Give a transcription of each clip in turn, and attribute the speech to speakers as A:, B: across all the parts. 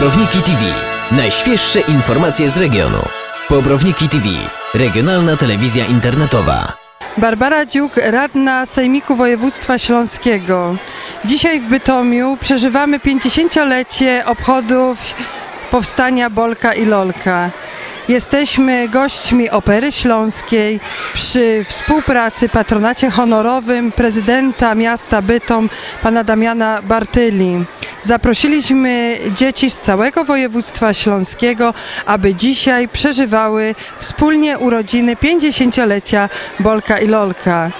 A: Bobrowniki TV. Najświeższe informacje z regionu. Bobrowniki TV. Regionalna telewizja internetowa.
B: Barbara Dziuk, radna Sejmiku Województwa Śląskiego. Dzisiaj w Bytomiu przeżywamy 50-lecie obchodów powstania Bolka i Lolka. Jesteśmy gośćmi Opery Śląskiej przy współpracy, patronacie honorowym prezydenta miasta Bytom, pana Damiana Bartyli. Zaprosiliśmy dzieci z całego województwa śląskiego, aby dzisiaj przeżywały wspólnie urodziny 50-lecia Bolka i Lolka.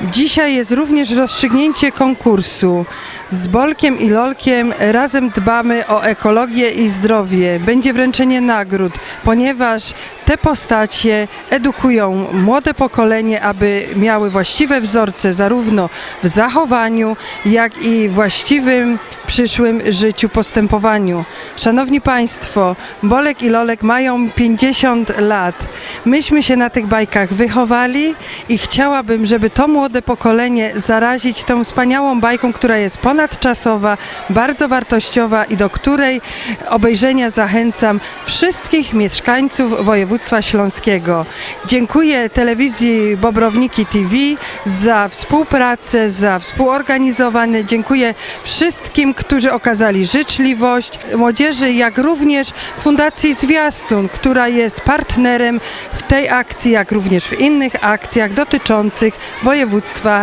B: Dzisiaj jest również rozstrzygnięcie konkursu. Z Bolkiem i Lolkiem razem dbamy o ekologię i zdrowie. Będzie wręczenie nagród, ponieważ te postacie edukują młode pokolenie, aby miały właściwe wzorce zarówno w zachowaniu, jak i właściwym przyszłym życiu, postępowaniu. Szanowni Państwo, Bolek i Lolek mają 50 lat. Myśmy się na tych bajkach wychowali i chciałabym, żeby to młode pokolenie zarazić tą wspaniałą bajką, która jest ponadczasowa, bardzo wartościowa i do której obejrzenia zachęcam wszystkich mieszkańców województwa śląskiego. Dziękuję telewizji Bobrowniki TV za współpracę, za współorganizowanie. Dziękuję wszystkim, którzy okazali życzliwość młodzieży, jak również Fundacji Zwiastun, która jest partnerem w tej akcji, jak również w innych akcjach dotyczących województwa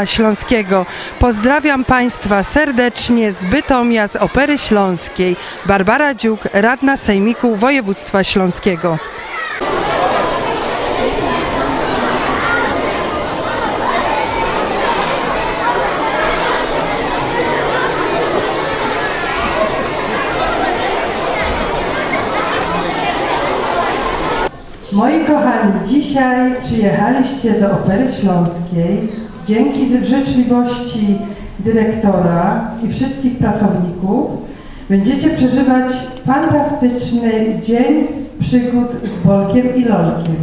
B: śląskiego. Pozdrawiam Państwa serdecznie z Bytomia, z Opery Śląskiej. Barbara Dziuk, radna Sejmiku Województwa Śląskiego. Moi kochani, dzisiaj przyjechaliście do Opery Śląskiej dzięki życzliwości dyrektora i wszystkich pracowników. Będziecie przeżywać fantastyczny dzień przygód z Bolkiem i Lolkiem.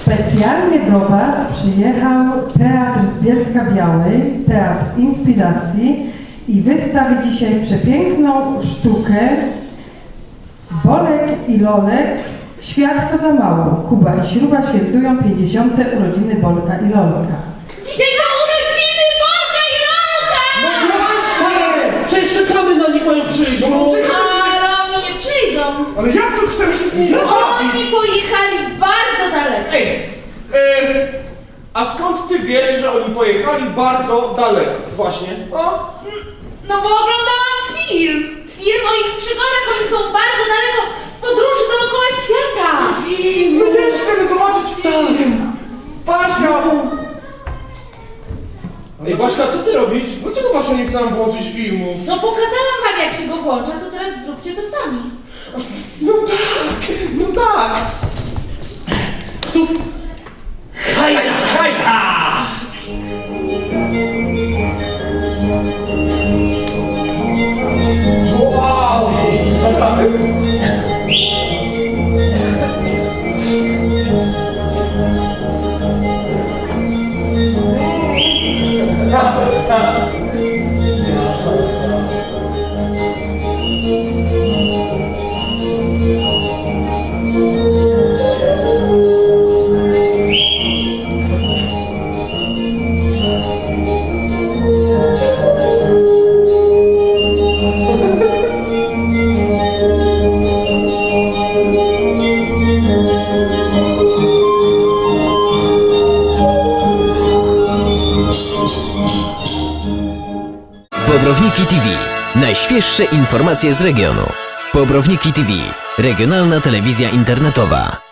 B: Specjalnie do Was przyjechał Teatr z Bielska Białej, Teatr Inspiracji i wystawi dzisiaj przepiękną sztukę Bolek i Lolek, świat to za mało. Kuba i Śruba świętują 50. urodziny Bolka i Lolka.
C: Ale
D: jak to chcemy się z nimi
C: Oni
D: zobaczyć?
C: pojechali bardzo daleko.
D: Ej, e, a skąd ty wiesz, że oni pojechali bardzo daleko? Właśnie. O,
C: No bo oglądałam film. Film o ich przygodach. Oni są bardzo daleko w podróży dookoła świata.
D: my też chcemy zobaczyć film! Basia!
E: Ej, Baśka, co ty robisz? Dlaczego Basia nie chce nam włączyć filmu?
C: No pokazałam wam jak się go włącza, to teraz zróbcie to sami.
D: Ну так, ну так. Тут хайда, хайда! Вау!
A: Bobrowniki TV. Najświeższe informacje z regionu. Bobrowniki TV. Regionalna telewizja internetowa.